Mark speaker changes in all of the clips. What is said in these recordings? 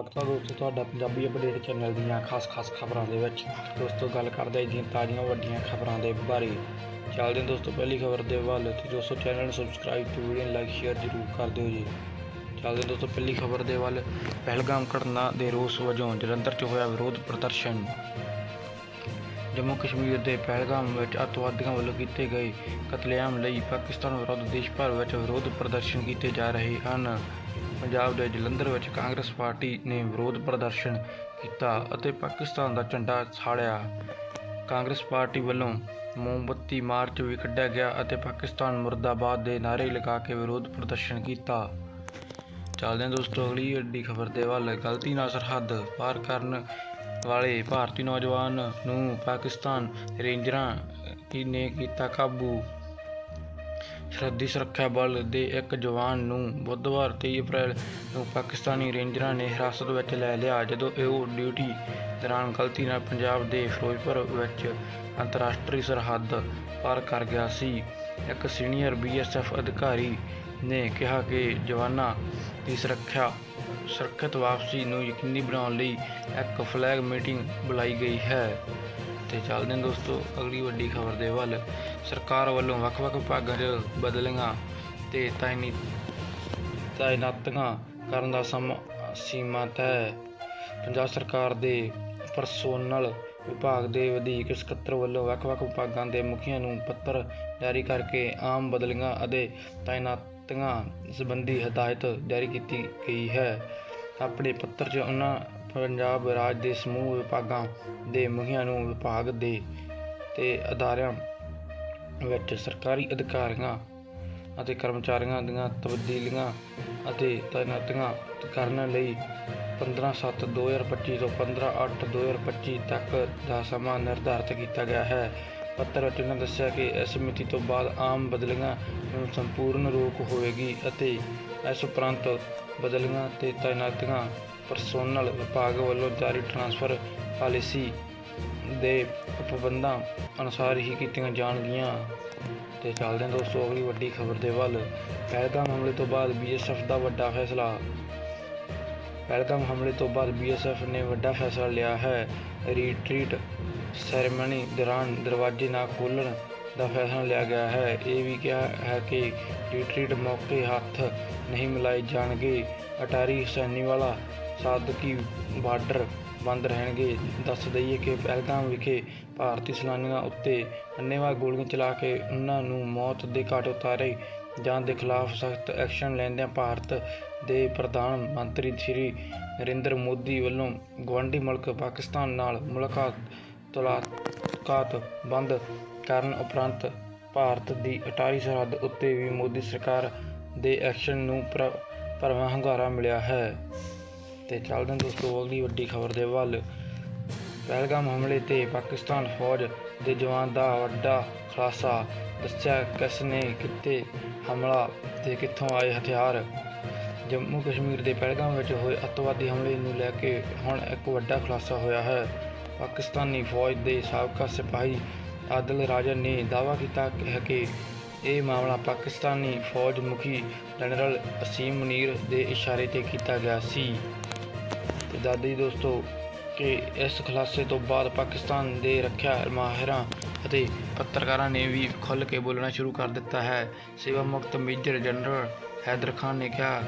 Speaker 1: ਸਵਾਗਤ ਹੈ ਦੋਸਤੋ ਤੁਹਾਡਾ ਪੰਜਾਬੀ ਅਪਡੇਟ ਚੈਨਲ ਦੀਆਂ ਖਾਸ-ਖਾਸ ਖਬਰਾਂ ਦੇ ਵਿੱਚ। ਦੋਸਤੋ ਗੱਲ ਕਰਦੇ ਹਾਂ ਅੱਜ ਤਾਜ਼ੀਆਂ ਵੱਡੀਆਂ ਖਬਰਾਂ ਦੇ ਬਾਰੇ। ਚੱਲਦੇ ਹਾਂ ਦੋਸਤੋ ਪਹਿਲੀ ਖਬਰ ਦੇ ਵੱਲ। ਤੇ ਦੋਸਤੋ ਚੈਨਲ ਨੂੰ ਸਬਸਕ੍ਰਾਈਬ ਤੇ ਵੀਡੀਓ ਨੂੰ ਲਾਈਕ ਸ਼ੇਅਰ ਜ਼ਰੂਰ ਕਰ ਦਿਓ ਜੀ। ਚੱਲਦੇ ਦੋਸਤੋ ਪਹਿਲੀ ਖਬਰ ਦੇ ਵੱਲ। ਪਹਿਲਗਾਮ ਘਟਨਾ ਦੇ ਰੋਸ ਵਜੋਂ ਜਲੰਧਰ 'ਚ ਹੋਇਆ ਵਿਰੋਧ ਪ੍ਰਦਰਸ਼ਨ। ਜੰਮੂ ਕਸ਼ਮੀਰ ਦੇ ਪਹਿਲਗਾਮ ਵਿੱਚ ਅੱਤਵਾਦੀਆਂ ਵੱਲੋਂ ਕੀਤੇ ਗਏ ਕਤਲੇਆਮ ਲਈ ਪਾਕਿਸਤਾਨ ਵਿਰੁੱਧ ਦੇਸ਼ ਭਰ ਵਿੱਚ ਵਿਰੋਧ ਪ੍ਰਦਰਸ਼ਨ ਕੀਤੇ ਜਾ ਰਹੇ ਹਨ। ਪੰਜਾਬ ਦੇ ਜਲੰਧਰ ਵਿੱਚ ਕਾਂਗਰਸ ਪਾਰਟੀ ਨੇ ਵਿਰੋਧ ਪ੍ਰਦਰਸ਼ਨ ਕੀਤਾ ਅਤੇ ਪਾਕਿਸਤਾਨ ਦਾ ਝੰਡਾ ਸਾੜਿਆ। ਕਾਂਗਰਸ ਪਾਰਟੀ ਵੱਲੋਂ ਮੋਮਬੱਤੀ ਮਾਰਚ ਵੀ ਕੱਢਿਆ ਗਿਆ ਅਤੇ ਪਾਕਿਸਤਾਨ ਮੁਰਦਾਬਾਦ ਦੇ ਨਾਅਰੇ ਲਗਾ ਕੇ ਵਿਰੋਧ ਪ੍ਰਦਰਸ਼ਨ ਕੀਤਾ। ਚੱਲਦੇ ਹਾਂ ਦੋਸਤੋ, ਅਗਲੀ ਵੱਡੀ ਖਬਰ ਦੇ ਵੱਲ। ਗਲਤੀ ਨਾਲ ਸਰਹੱਦ ਪਾਰ ਕਰਨ ਵਾਲੇ ਭਾਰਤੀ ਨੌਜਵਾਨ ਨੂੰ ਪਾਕਿਸਤਾਨ ਰੇਂਜਰਾਂ ਨੇ ਕੀਤਾ ਕਾਬੂ? ਸਰਹੱਦੀ ਸੁਰੱਖਿਆ ਬਲ ਦੇ ਇੱਕ ਜਵਾਨ ਨੂੰ ਬੁੱਧਵਾਰ 23 ਅਪ੍ਰੈਲ ਨੂੰ ਪਾਕਿਸਤਾਨੀ ਰੇਂਜਰਾਂ ਨੇ ਹਿਰਾਸਤ ਵਿੱਚ ਲੈ ਲਿਆ, ਜਦੋਂ ਉਹ ਡਿਊਟੀ ਦੌਰਾਨ ਗਲਤੀ ਨਾਲ ਪੰਜਾਬ ਦੇ ਫਿਰੋਜ਼ਪੁਰ ਵਿੱਚ ਅੰਤਰਰਾਸ਼ਟਰੀ ਸਰਹੱਦ ਪਾਰ ਕਰ ਗਿਆ ਸੀ। ਇੱਕ ਸੀਨੀਅਰ ਬੀਐਸਐਫ ਅਧਿਕਾਰੀ ਨੇ ਕਿਹਾ ਕਿ ਜਵਾਨਾਂ ਦੀ ਸੁਰੱਖਿਆ, ਸੁਰੱਖਿਅਤ ਵਾਪਸੀ ਨੂੰ ਯਕੀਨੀ ਬਣਾਉਣ ਲਈ ਇੱਕ ਫਲੈਗ ਮੀਟਿੰਗ ਬੁਲਾਈ ਗਈ ਹੈ। ਤੇ ਚੱਲਦੇ ਹਾਂ ਦੋਸਤੋ, ਅਗਲੀ ਵੱਡੀ ਖਬਰ ਦੇ ਵੱਲ। ਸਰਕਾਰ ਵੱਲੋਂ ਵੱਖ-ਵੱਖ ਵਿਭਾਗਾਂ 'ਚ ਬਦਲੀਆਂ ਤੇ ਤਾਇਨੀ ਤਾਇਨਾਤੀਆਂ ਕਰਨ ਦਾ ਸਮਾਂ ਸੀਮਾ ਤੈਅ। ਪੰਜਾਬ ਸਰਕਾਰ ਦੇ ਪਰਸੋਨਲ ਵਿਭਾਗ ਦੇ ਵਧੀਕ ਸਕੱਤਰ ਵੱਲੋਂ ਵੱਖ-ਵੱਖ ਵਿਭਾਗਾਂ ਦੇ ਮੁਖੀਆਂ ਨੂੰ ਪੱਤਰ ਜਾਰੀ ਕਰਕੇ ਆਮ ਬਦਲੀਆਂ ਅਤੇ ਤਾਇਨਾਤੀਆਂ ਸੰਬੰਧੀ ਹਦਾਇਤ ਜਾਰੀ ਕੀਤੀ ਗਈ ਹੈ। ਆਪਣੇ ਪੱਤਰ 'ਚ ਉਹਨਾਂ ਪੰਜਾਬ ਰਾਜ ਦੇ ਸਮੂਹ ਵਿਭਾਗਾਂ ਦੇ ਮੁਖੀਆਂ ਨੂੰ ਵਿਭਾਗ ਦੇ ਤੇ ਅਦਾਰਿਆਂ ਵਿੱਚ ਸਰਕਾਰੀ ਅਧਿਕਾਰੀਆਂ ਅਤੇ ਕਰਮਚਾਰੀਆਂ ਦੀਆਂ ਤਬਦੀਲੀਆਂ ਅਤੇ ਤਾਇਨਾਤੀਆਂ ਕਰਨ ਲਈ 15/7/2025 ਤੋਂ 15/8/2025 ਤੱਕ ਦਾ ਸਮਾਂ ਨਿਰਧਾਰਤ ਕੀਤਾ ਗਿਆ ਹੈ। ਪੱਤਰ ਵਿੱਚ ਉਹਨਾਂ ਦੱਸਿਆ ਕਿ ਇਸ ਮਿਤੀ ਤੋਂ ਬਾਅਦ ਆਮ ਬਦਲੀਆਂ ਨੂੰ ਸੰਪੂਰਨ ਰੋਕ ਹੋਵੇਗੀ ਅਤੇ ਇਸ ਉਪਰੰਤ ਬਦਲੀਆਂ ਤੇ ਤਾਇਨਾਤੀਆਂ ਪਰਸੋਨਲ ਵਿਭਾਗ ਵੱਲੋਂ ਜਾਰੀ ਟ੍ਰਾਂਸਫਰ ਪਾਲਿਸੀ ਦੇ ਪਾਬੰਦਾਂ ਅਨੁਸਾਰ ਹੀ ਕੀਤੀਆਂ ਜਾਣਗੀਆਂ। ਤੇ ਚੱਲਦੇ ਹਾਂ ਦੋਸਤੋ, ਅਗਲੀ ਵੱਡੀ ਖਬਰ ਦੇ ਵੱਲ। ਪਹਿਲਗਾਮ ਹਮਲੇ ਤੋਂ ਬਾਅਦ ਬੀਐਸਐਫ ਦਾ ਵੱਡਾ ਫੈਸਲਾ। ਪਹਿਲਗਾਮ ਹਮਲੇ ਤੋਂ ਬਾਅਦ ਬੀਐਸਐਫ ਨੇ ਵੱਡਾ ਫੈਸਲਾ ਲਿਆ ਹੈ। ਰੀਟਰੀਟ ਸੈਰੇਮਨੀ ਦੌਰਾਨ ਦਰਵਾਜ਼ੇ ਨਾ ਖੋਲ੍ਹਣ ਦਾ ਫੈਸਲਾ ਲਿਆ ਗਿਆ ਹੈ। ਇਹ ਵੀ ਕਿਹਾ ਹੈ ਕਿ ਰੀਟਰੀਟ ਮੌਕੇ ਹੱਥ ਨਹੀਂ ਮਿਲਾਏ ਜਾਣਗੇ। ਅਟਾਰੀ ਹੁਸੈਨੀਵਾਲਾ ਸਾਦਕੀ ਬਾਰਡਰ ਬੰਦ ਰਹਿਣਗੇ। ਦੱਸ ਦਈਏ ਕਿ ਪਹਿਲਗਾਮ ਵਿਖੇ ਭਾਰਤੀ ਸੈਲਾਨੀਆਂ ਉੱਤੇ ਅੰਨ੍ਹੇਵਾਹ ਗੋਲੀਆਂ ਚਲਾ ਕੇ ਉਹਨਾਂ ਨੂੰ ਮੌਤ ਦੇ ਘਾਟ ਉਤਾਰੇ ਜਾਣ ਦੇ ਖਿਲਾਫ ਸਖਤ ਐਕਸ਼ਨ ਲੈਂਦਿਆਂ ਭਾਰਤ ਦੇ ਪ੍ਰਧਾਨ ਮੰਤਰੀ ਸ਼੍ਰੀ ਨਰਿੰਦਰ ਮੋਦੀ ਵੱਲੋਂ ਗਵਾਂਢੀ ਮੁਲਕ ਪਾਕਿਸਤਾਨ ਨਾਲ ਮੁਲਾਕਾਤ ਤਲਾਕਾਤ ਬੰਦ ਕਰਨ ਉਪਰੰਤ ਭਾਰਤ ਦੀ ਅਟਾਰੀ ਸਰਹੱਦ ਉੱਤੇ ਵੀ ਮੋਦੀ ਸਰਕਾਰ ਦੇ ਐਕਸ਼ਨ ਨੂੰ ਪ੍ਰ- ਭਰਵਾਂ ਹੰਗਾਰਾ ਮਿਲਿਆ ਹੈ। ਤੇ ਚੱਲਦੇ ਹਾਂ ਦੋਸਤੋ ਅਗਲੀ ਵੱਡੀ ਖਬਰ ਦੇ ਵੱਲ। ਪਹਿਲਗਾਮ ਹਮਲੇ ਤੇ ਪਾਕਿਸਤਾਨ ਫੌਜ ਦੇ ਜਵਾਨ ਦਾ ਵੱਡਾ ਖੁਲਾਸਾ, ਦੱਸਿਆ ਕਿਸ ਨੇ ਕਿਤੇ ਹਮਲਾ ਤੇ ਕਿੱਥੋਂ ਆਏ ਹਥਿਆਰ। ਜੰਮੂ ਕਸ਼ਮੀਰ ਦੇ ਪਹਿਲਗਾਮ ਵਿੱਚ ਹੋਏ ਅੱਤਵਾਦੀ ਹਮਲੇ ਨੂੰ ਲੈ ਕੇ ਹੁਣ ਇੱਕ ਵੱਡਾ ਖੁਲਾਸਾ ਹੋਇਆ ਹੈ। ਪਾਕਿਸਤਾਨੀ ਫੌਜ ਦੇ ਸਾਬਕਾ ਸਿਪਾਹੀ ਆਦਲ ਰਾਜਨ ਨੇ ਦਾਅਵਾ ਕੀਤਾ ਹੈ ਕਿ ਇਹ ਮਾਮਲਾ ਪਾਕਿਸਤਾਨੀ ਫੌਜ ਮੁਖੀ ਜਨਰਲ ਅਸੀਮ ਮੁਨੀਰ ਦੇ ਇਸ਼ਾਰੇ ਤੇ ਕੀਤਾ ਗਿਆ ਸੀ। ਤੇ ਦਾਦੀ ਦੋਸਤੋ, ਕਿ ਇਸ ਖੁਲਾਸੇ ਤੋਂ ਬਾਅਦ ਪਾਕਿਸਤਾਨ ਦੇ ਰੱਖਿਆ ਮਾਹਿਰਾਂ ਅਤੇ ਪੱਤਰਕਾਰਾਂ ਨੇ ਵੀ ਖੁੱਲ੍ਹ ਕੇ ਬੋਲਣਾ ਸ਼ੁਰੂ ਕਰ ਦਿੱਤਾ ਹੈ। ਸੇਵਾ ਮੁਕਤ ਮੇਜਰ ਜਨਰਲ ਹੈਦਰ ਖਾਨ ਨੇ ਕਿਹਾ,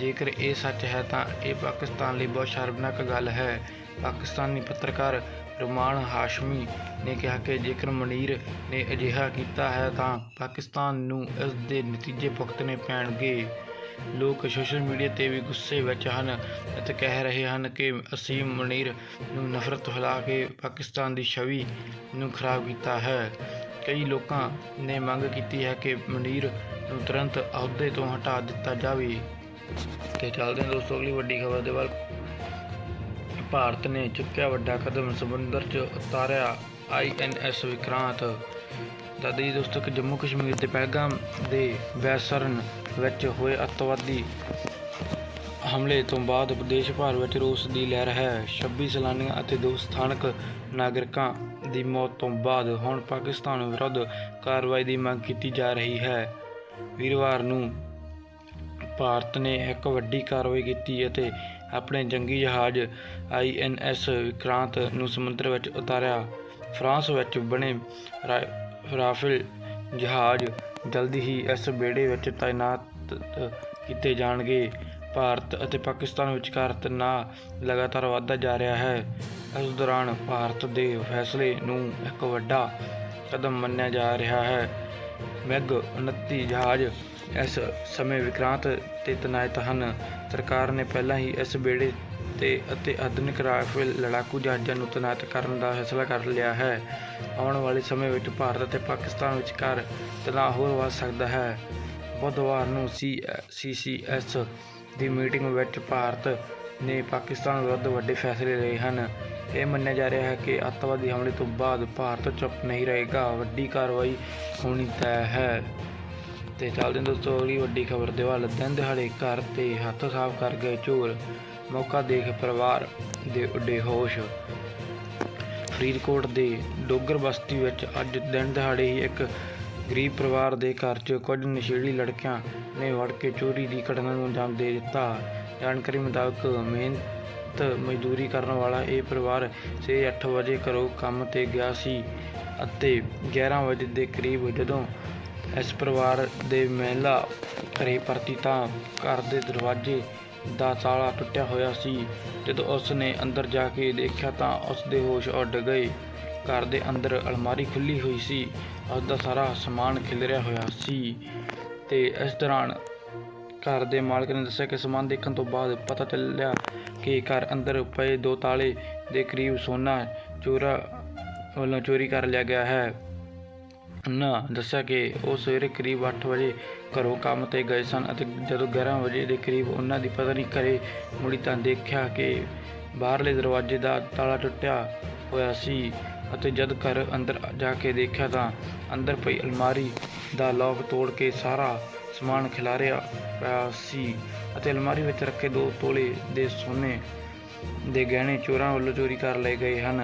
Speaker 1: ਜੇਕਰ ਇਹ ਸੱਚ ਹੈ ਤਾਂ ਇਹ ਪਾਕਿਸਤਾਨ ਲਈ ਬਹੁਤ ਸ਼ਰਮਨਾਕ ਗੱਲ ਹੈ। ਪਾਕਿਸਤਾਨੀ ਪੱਤਰਕਾਰ ਰੁਮਾਨ ਹਾਸ਼ਮੀ ਨੇ ਕਿਹਾ ਕਿ ਜੇਕਰ ਮਨੀਰ ਨੇ ਅਜਿਹਾ ਕੀਤਾ ਹੈ ਤਾਂ ਪਾਕਿਸਤਾਨ ਨੂੰ ਇਸ ਦੇ ਨਤੀਜੇ ਭੁਗਤਣੇ ਪੈਣਗੇ। ਲੋਕ ਸੋਸ਼ਲ ਮੀਡੀਆ ਤੇ ਵੀ ਗੁੱਸੇ ਵਿੱਚ ਹਨ ਅਤੇ ਕਹਿ ਰਹੇ ਹਨ ਕਿ ਅਸੀਂ ਮਨੀਰ ਨੂੰ ਨਫ਼ਰਤ ਫੈਲਾ ਕੇ ਪਾਕਿਸਤਾਨ ਦੀ ਛਵੀ ਨੂੰ ਖਰਾਬ ਕੀਤਾ ਹੈ। ਕਈ ਲੋਕਾਂ ਨੇ ਮੰਗ ਕੀਤੀ ਹੈ ਕਿ ਮਨੀਰ ਨੂੰ ਤੁਰੰਤ ਅਹੁਦੇ ਤੋਂ ਹਟਾ ਦਿੱਤਾ ਜਾਵੇ। ਤੇ ਚੱਲਦੇ ਹਾਂ ਦੋਸਤੋ, ਅਗਲੀ ਵੱਡੀ ਖਬਰ ਦੇ ਵੱਲ। ਭਾਰਤ ਨੇ ਚੁੱਕਿਆ ਵੱਡਾ ਕਦਮ, ਸਮੁੰਦਰ 'ਚ ਉਤਾਰਿਆ ਆਈਐਨਐਸ ਵਿਕਰਾਂਤ। ਦਾਦੀ ਦੋਸਤੋ ਜੰਮੂ ਕਸ਼ਮੀਰ ਦੇ ਪਹਿਲਗਾਮ ਦੇ ਵੈਸਰਨ ਵਿੱਚ ਹੋਏ ਅੱਤਵਾਦੀ ਹਮਲੇ ਤੋਂ ਬਾਅਦ ਪ੍ਰਦੇਸ਼ ਭਰ ਵਿੱਚ ਰੋਸ ਦੀ ਲਹਿਰ ਹੈ। 26 ਸੈਲਾਨੀਆਂ ਅਤੇ ਦੋ ਸਥਾਨਕ ਨਾਗਰਿਕਾਂ ਦੀ ਮੌਤ ਤੋਂ ਬਾਅਦ ਹੁਣ ਪਾਕਿਸਤਾਨ ਵਿਰੁੱਧ ਕਾਰਵਾਈ ਦੀ ਮੰਗ ਕੀਤੀ ਜਾ ਰਹੀ ਹੈ। ਵੀਰਵਾਰ ਨੂੰ ਭਾਰਤ ਨੇ ਇੱਕ ਵੱਡੀ ਕਾਰਵਾਈ ਕੀਤੀ ਅਤੇ ਆਪਣੇ ਜੰਗੀ ਜਹਾਜ਼ ਆਈਐਨਐਸ ਵਿਕਰਾਂਤ ਨੂੰ ਸਮੁੰਦਰ ਵਿੱਚ ਉਤਾਰਿਆ। ਫਰਾਂਸ ਵਿੱਚ ਬਣੇ ਰਾਫੇਲ ਜਹਾਜ਼ ਜਲਦੀ ਹੀ ਇਸ ਬੇੜੇ ਵਿੱਚ ਤਾਇਨਾਤ ਕੀਤੇ ਜਾਣਗੇ। ਭਾਰਤ ਅਤੇ ਪਾਕਿਸਤਾਨ ਵਿਚਕਾਰ ਤਣਾਅ ਲਗਾਤਾਰ ਵਧਦਾ ਜਾ ਰਿਹਾ ਹੈ। ਇਸ ਦੌਰਾਨ ਭਾਰਤ ਦੇ ਫੈਸਲੇ ਨੂੰ ਇੱਕ ਵੱਡਾ ਕਦਮ ਮੰਨਿਆ ਜਾ ਰਿਹਾ ਹੈ। ਮੈਗ 29 ਜਹਾਜ਼ ਇਸ ਸਮੇਂ ਵਿਕਰਾਂਤ ਤੇ ਤੈਨਾਤ ਹਨ। ਸਰਕਾਰ ਨੇ ਪਹਿਲਾਂ ਹੀ ਇਸ ਬੇੜੇ ਤੇ ਅਤੇ ਆਧੁਨਿਕ ਰਾਫੇਲ ਲੜਾਕੂ ਜਹਾਜ਼ਾਂ ਨੂੰ ਤੈਨਾਤ ਕਰਨ ਦਾ ਫੈਸਲਾ ਕਰ ਲਿਆ ਹੈ। ਆਉਣ ਵਾਲੇ ਸਮੇਂ ਵਿੱਚ ਭਾਰਤ ਅਤੇ ਪਾਕਿਸਤਾਨ ਵਿਚਕਾਰ ਤਣਾਅ ਹੋਰ ਵੱਧ ਸਕਦਾ ਹੈ। ਬੁੱਧਵਾਰ ਨੂੰ ਸੀ, ਸੀਸੀਐਸ ਦੀ ਮੀਟਿੰਗ ਵਿੱਚ ਭਾਰਤ ਨੇ ਪਾਕਿਸਤਾਨ ਵਿਰੁੱਧ ਵੱਡੇ ਫੈਸਲੇ ਲਏ ਹਨ। ਇਹ ਮੰਨਿਆ ਜਾ ਰਿਹਾ ਹੈ ਕਿ ਅੱਤਵਾਦੀ ਹਮਲੇ ਤੋਂ ਬਾਅਦ ਭਾਰਤ ਚੁੱਪ ਨਹੀਂ ਰਹੇਗਾ। ਵੱਡੀ ਕਾਰਵਾਈ ਹੋਣੀ ਤੈਅ ਹੈ। ਤੇ ਚੱਲਦੇ ਦੋਸਤੋ, ਅਗਲੀ ਵੱਡੀ ਖਬਰ ਦੇ ਵੱਲ। ਦਿਨ ਦਿਹਾੜੇ ਘਰ ਤੇ ਹੱਥ ਸਾਫ਼ ਕਰ ਗਏ ਚੋਰ। ਮੌਕਾ ਦੇਖ ਪਰਿਵਾਰ ਦੇ ਉੱਡੇ ਹੋਸ਼। ਫਰੀਦਕੋਟ ਦੇ ਡੋਗਰ ਬਸਤੀ ਵਿੱਚ ਅੱਜ ਦਿਨ ਦਿਹਾੜੇ ਹੀ ਇੱਕ ਗਰੀਬ ਪਰਿਵਾਰ ਦੇ ਘਰ 'ਚ ਕੁਝ ਨਸ਼ੇੜੀ ਲੜਕਿਆਂ ਨੇ ਵੜ ਕੇ ਚੋਰੀ ਦੀ ਘਟਨਾ ਨੂੰ ਅੰਜਾਮ ਦੇ ਦਿੱਤਾ। ਜਾਣਕਾਰੀ ਮੁਤਾਬਕ ਮਿਹਨਤ ਮਜ਼ਦੂਰੀ ਕਰਨ ਵਾਲਾ ਇਹ ਪਰਿਵਾਰ ਸਵੇਰੇ 8 ਵਜੇ ਘਰੋਂ ਕੰਮ ਤੇ ਗਿਆ ਸੀ ਅਤੇ 11 ਵਜੇ ਦੇ ਕਰੀਬ ਜਦੋਂ ਇਸ ਪਰਿਵਾਰ ਦੇ ਮਹਿਲਾ ਘਰੇ ਪਰਤੀ ਤਾਂ ਘਰ ਦੇ ਦਰਵਾਜ਼ੇ ਦਾ ਤਾਲਾ ਟੁੱਟਿਆ ਹੋਇਆ ਸੀ। ਜਦੋਂ ਉਸ ਨੇ ਅੰਦਰ ਜਾ ਕੇ ਦੇਖਿਆ ਤਾਂ ਉਸ ਦੇ ਹੋਸ਼ ਉੱਡ ਗਏ। ਘਰ ਦੇ ਅੰਦਰ ਅਲਮਾਰੀ ਖੁੱਲੀ ਹੋਈ ਸੀ। ਉਸ ਦਾ ਸਾਰਾ ਸਮਾਨ ਖਿਲਰਿਆ ਹੋਇਆ ਸੀ ਤੇ ਇਸ ਦੌਰਾਨ ਘਰ ਦੇ ਮਾਲਕ ਨੇ ਦੱਸਿਆ ਕਿ ਸਮਾਨ ਦੇਖਣ ਤੋਂ ਬਾਅਦ ਪਤਾ ਚੱਲਿਆ ਕਿ ਘਰ ਅੰਦਰ ਪਏ ਦੋ ਤਾਲੇ ਦੇ ਕਰੀਬ ਸੋਨਾ ਚੋਰਾ ਵੱਲੋਂ ਚੋਰੀ ਕਰ ਲਿਆ ਗਿਆ ਹੈ। ਉਹਨਾਂ ਦੱਸਿਆ ਕਿ ਉਹ ਸਵੇਰੇ ਕਰੀਬ 8 ਵਜੇ ਘਰੋਂ ਕੰਮ ਤੇ ਗਏ ਸਨ ਅਤੇ ਜਦੋਂ 11 ਵਜੇ ਦੇ ਕਰੀਬ ਉਹਨਾਂ ਦੀ ਪਤਨੀ ਘਰੇ ਮੁੜੀ ਤਾਂ ਦੇਖਿਆ ਕਿ ਬਾਹਰਲੇ ਦਰਵਾਜ਼ੇ ਦਾ ਤਾਲਾ ਟੁੱਟਿਆ ਹੋਇਆ ਸੀ ਅਤੇ ਜਦ ਘਰ ਅੰਦਰ ਜਾ ਕੇ ਦੇਖਿਆ ਤਾਂ ਅੰਦਰ ਪਈ ਅਲਮਾਰੀ ਦਾ ਲੋਕ ਤੋੜ ਕੇ ਸਾਰਾ ਸਮਾਨ ਖਿਲਾਰਿਆ ਪਿਆ ਸੀ ਅਤੇ ਅਲਮਾਰੀ ਵਿੱਚ ਰੱਖੇ ਦੋ ਤੋਲੇ ਦੇ ਸੋਨੇ ਦੇ ਗਹਿਣੇ ਚੋਰਾਂ ਵੱਲੋਂ ਚੋਰੀ ਕਰ ਲਏ ਗਏ ਹਨ।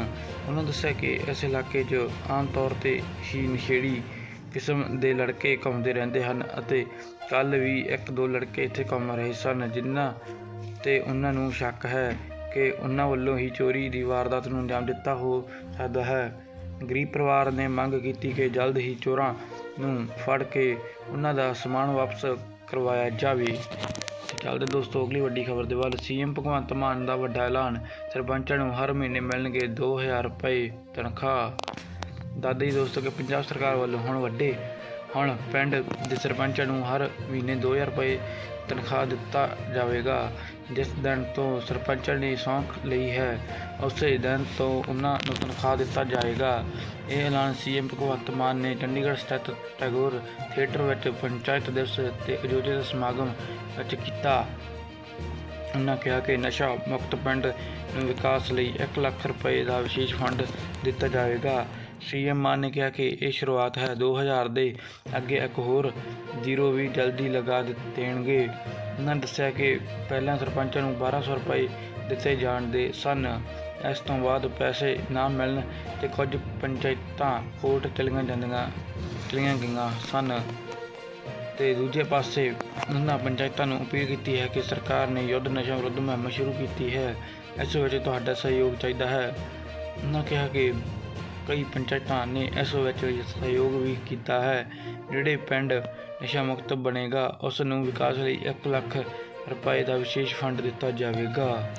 Speaker 1: ਉਹਨਾਂ ਦੱਸਿਆ ਕਿ ਇਸ ਇਲਾਕੇ 'ਚ ਆਮ ਤੌਰ ਤੇ ਹੀ ਨਸ਼ੇੜੀ ਕਿਸਮ ਦੇ ਲੜਕੇ ਘੁੰਮਦੇ ਰਹਿੰਦੇ ਹਨ ਅਤੇ ਕੱਲ ਵੀ ਇੱਕ ਦੋ ਲੜਕੇ ਇੱਥੇ ਘੁੰਮ ਰਹੇ ਸਨ, ਜਿਨ੍ਹਾਂ ਤੇ ਉਹਨਾਂ ਨੂੰ ਸ਼ੱਕ ਹੈ ਕਿ ਉਹਨਾਂ ਵੱਲੋਂ ਹੀ ਚੋਰੀ ਦੀ ਵਾਰਦਾਤ ਨੂੰ ਅੰਜਾਮ ਦਿੱਤਾ ਹੋ ਸਕਦਾ ਹੈ। ਗਰੀਬ ਪਰਿਵਾਰ ਨੇ ਮੰਗ ਕੀਤੀ ਕਿ ਜਲਦ ਹੀ ਚੋਰਾਂ ਨੂੰ ਫੜ ਕੇ ਉਹਨਾਂ ਦਾ ਸਮਾਨ ਵਾਪਸ ਕਰਵਾਇਆ ਜਾਵੇ। ਚੱਲਦੇ ਦੋਸਤੋ, ਅਗਲੀ ਵੱਡੀ ਖਬਰ ਦੇ ਵੱਲ ਸੀਐਮ ਭਗਵੰਤ ਮਾਨ ਦਾ ਵੱਡਾ ਐਲਾਨ। ਸਰਪੰਚਾਂ ਨੂੰ ਹਰ ਮਹੀਨੇ ਮਿਲਣਗੇ 2000 ਰੁਪਏ ਤਨਖਾਹ। ਦਾਦਾ ਜੀ ਦੋਸਤੋ ਕਿ ਪੰਜਾਬ ਸਰਕਾਰ ਵੱਲੋਂ ਹੁਣ ਵੱਡੇ, ਹੁਣ ਪਿੰਡ ਦੇ ਸਰਪੰਚਾਂ ਨੂੰ ਹਰ ਮਹੀਨੇ 2000 ਰੁਪਏ ਤਨਖਾਹ ਦਿੱਤਾ ਜਾਵੇਗਾ। ਜਿਸ ਦਿਨ ਤੋਂ ਸਰਪੰਚਾਂ ਨੇ ਸੌਂਕ ਲਈ ਹੈ, ਉਸੇ ਦਿਨ ਤੋਂ ਉਹਨਾਂ ਨੂੰ ਤਨਖਾਹ ਦਿੱਤਾ ਜਾਏਗਾ ਇਹ ਐਲਾਨ ਸੀਐਮ ਭਗਵੰਤ ਮਾਨ ਨੇ ਚੰਡੀਗੜ੍ਹ ਸਥਿਤ ਟੈਗੋਰ ਥੀਏਟਰ ਵਿੱਚ ਪੰਚਾਇਤ ਦਿਵਸ ਤੇ ਆਯੋਜਿਤ ਸਮਾਗਮ ਵਿੱਚ ਕੀਤਾ। ਉਹਨਾਂ ਕਿਹਾ ਕਿ ਨਸ਼ਾ ਮੁਕਤ ਪਿੰਡ ਵਿਕਾਸ ਲਈ 1 ਲੱਖ ਰੁਪਏ ਦਾ ਵਿਸ਼ੇਸ਼ ਫੰਡ ਦਿੱਤਾ ਜਾਵੇਗਾ। ਸੀਐਮ ਮਾਨ ਨੇ ਕਿਹਾ ਕਿ ਇਹ ਸ਼ੁਰੂਆਤ ਹੈ। 2000 ਦੇ ਅੱਗੇ ਇੱਕ ਹੋਰ ਜ਼ੀਰੋ ਵੀ ਜਲਦੀ ਲਗਾ ਦੇਣਗੇ। ਉਹਨਾਂ ਦੱਸਿਆ ਕਿ ਪਹਿਲਾਂ ਸਰਪੰਚਾਂ ਨੂੰ 1200 ਰੁਪਏ ਦਿੱਤੇ ਜਾਣਦੇ ਸਨ। ਇਸ ਤੋਂ ਬਾਅਦ ਪੈਸੇ ਨਾ ਮਿਲਣ ਤੇ ਕੁਝ ਪੰਚਾਇਤਾਂ ਕੋਰਟ ਚਲੀਆਂ ਜਾਂਦੀਆਂ, ਚਲੀਆਂ ਗਈਆਂ ਸਨ। ਤੇ ਦੂਜੇ ਪਾਸੇ ਉਹਨਾਂ ਪੰਚਾਇਤਾਂ ਨੂੰ ਅਪੀਲ ਕੀਤੀ ਹੈ ਕਿ ਸਰਕਾਰ ਨੇ ਯੁੱਧ ਨਸ਼ਾ ਵਿਰੁੱਧ ਮੁਹਿੰਮ ਸ਼ੁਰੂ ਕੀਤੀ ਹੈ। ਇਸ ਵਿੱਚ ਤੁਹਾਡਾ ਸਹਿਯੋਗ ਚਾਹੀਦਾ ਹੈ। ਉਹਨਾਂ ਕਿਹਾ ਕਿ ਕਈ ਪੰਚਾਇਤਾਂ ਨੇ ਇਸ ਵਿੱਚ ਸਹਿਯੋਗ ਵੀ ਕੀਤਾ ਹੈ। ਜਿਹੜੇ ਪਿੰਡ ਨਸ਼ਾ ਮੁਕਤ ਬਣੇਗਾ ਉਸ ਨੂੰ ਵਿਕਾਸ ਲਈ 1 ਲੱਖ ਰੁਪਏ ਦਾ ਵਿਸ਼ੇਸ਼ ਫੰਡ ਦਿੱਤਾ ਜਾਵੇਗਾ।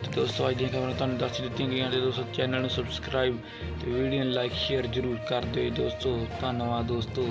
Speaker 1: ਤੇ ਦੋਸਤੋ, ਅੱਜ ਦੀਆਂ ਖਬਰਾਂ ਤੁਹਾਨੂੰ ਦੱਸ ਦਿੱਤੀਆਂ ਗਈਆਂ ਤੇ ਦੋਸਤੋ, ਚੈਨਲ ਨੂੰ ਸਬਸਕ੍ਰਾਈਬ ਤੇ ਵੀਡੀਓ ਨੂੰ ਲਾਈਕ ਸ਼ੇਅਰ ਜ਼ਰੂਰ ਕਰ ਦਿਓ। ਦੋਸਤੋ, ਧੰਨਵਾਦ ਦੋਸਤੋ।